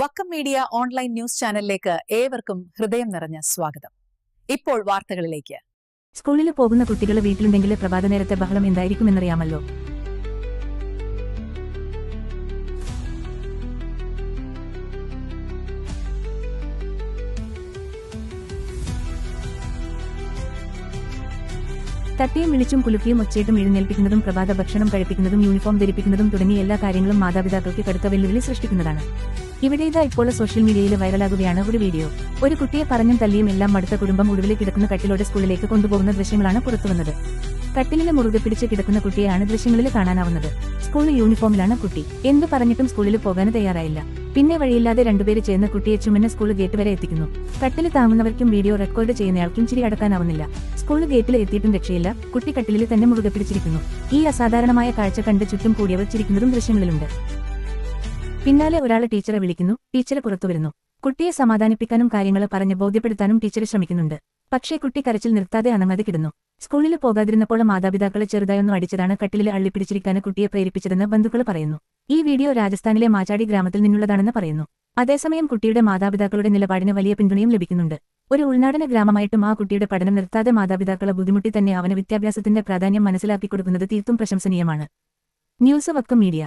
Vakkom media online news ചാനലിലേക്ക് ഏവർക്കും ഹൃദയം നിറഞ്ഞ സ്വാഗതം. ഇപ്പോൾ വാർത്തകളിലേക്ക്. സ്കൂളിൽ പോകുന്ന കുട്ടികൾ വീട്ടിലുണ്ടെങ്കിൽ പ്രഭാത നേരത്തെ ബഹളം എന്തായിരിക്കുമെന്നറിയാമല്ലോ? തട്ടിയും വിളിച്ചും കുലുക്കിയും ഒച്ചയിട്ടും എഴുന്നേൽപ്പിക്കുന്നതും പ്രഭാത ഭക്ഷണം കഴിപ്പിക്കുന്നതും യൂണിഫോം ധരിപ്പിക്കുന്നതും തുടങ്ങിയ എല്ലാ കാര്യങ്ങളും മാതാപിതാക്കൾക്ക് കടുത്ത വെല്ലുവിളി സൃഷ്ടിക്കുന്നതാണ്. ഇവിടെ ഇതാ ഇപ്പോൾ സോഷ്യൽ മീഡിയയിൽ വൈറലാകുകയാണ് ഒരു വീഡിയോ ഒരു കുട്ടിയെ പറഞ്ഞും തല്ലിയും എല്ലാം മടുത്ത കുടുംബം ഒടുവിൽ കിടക്കുന്ന കട്ടിലോടെ സ്കൂളിലേക്ക് കൊണ്ടുപോകുന്ന ദൃശ്യങ്ങളാണ് പുറത്തുവന്നത് കട്ടിലിന് മുറുകെ പിടിച്ച് കിടക്കുന്ന കുട്ടിയെയാണ് ദൃശ്യങ്ങളിൽ കാണാനാവുന്നത്. സ്കൂൾ യൂണിഫോമിലാണ് കുട്ടി. എന്തു പറഞ്ഞിട്ടും സ്കൂളിൽ പോകാൻ തയ്യാറായില്ല. പിന്നെ വഴിയില്ലാതെ രണ്ടുപേര് ചേർന്ന് കുട്ടിയെ ചുമന്ന സ്കൂൾ ഗേറ്റ് വരെ എത്തിക്കുന്നു. കട്ടിൽ താങ്ങുന്നവർക്കും വീഡിയോ റെക്കോർഡ് ചെയ്യുന്നയാൾക്കും ചിരി അടക്കാനാവുന്നില്ല. സ്കൂൾ ഗേറ്റിൽ എത്തിയിട്ടും രക്ഷയില്ല. കുട്ടി കട്ടിലിൽ തന്നെ മുറുകെ പിടിച്ചിരിക്കുന്നു. ഈ അസാധാരണമായ കാഴ്ച കണ്ട് ചുറ്റും കൂടിയവർ ചിരിക്കുന്നതും ദൃശ്യങ്ങളിലുണ്ട്. പിന്നാലെ ഒരാൾ ടീച്ചറെ വിളിക്കുന്നു ടീച്ചറെ പുറത്തു വരുന്നു. കുട്ടിയെ സമാധാനിപ്പിക്കാനും കാര്യങ്ങൾ പറഞ്ഞ് ബോധ്യപ്പെടുത്താനും ടീച്ചർ ശ്രമിക്കുന്നുണ്ട്. പക്ഷേ കുട്ടി കരച്ചിൽ നിർത്താതെ അനങ്ങാതെ കിടന്നു. സ്കൂളിൽ പോകാതിരുന്നപ്പോൾ മാതാപിതാക്കളെ ചെറുതായൊന്നും അടിച്ചതാണ് കട്ടിലിൽ അള്ളിപ്പിടിച്ചിരിക്കാൻ കുട്ടിയെ പ്രേരിപ്പിച്ചതെന്ന് ബന്ധുക്കൾ പറയുന്നു. ഈ വീഡിയോ രാജസ്ഥാനിലെ മാചാടി ഗ്രാമത്തിൽ നിന്നുള്ളതാണെന്ന് പറയുന്നു. അതേസമയം കുട്ടിയുടെ മാതാപിതാക്കളുടെ നിലപാടിന് വലിയ പിന്തുണയും ലഭിക്കുന്നുണ്ട്. ഒരു ഉൾനാടന ഗ്രാമമായിട്ടും ആ കുട്ടിയുടെ പഠനം നിർത്താതെ മാതാപിതാക്കളെ ബുദ്ധിമുട്ടി തന്നെ അവന് വിദ്യാഭ്യാസത്തിന്റെ പ്രാധാന്യം മനസ്സിലാക്കി കൊടുക്കുന്നത് തീർത്തും പ്രശംസനീയമാണ്. News Vakkom media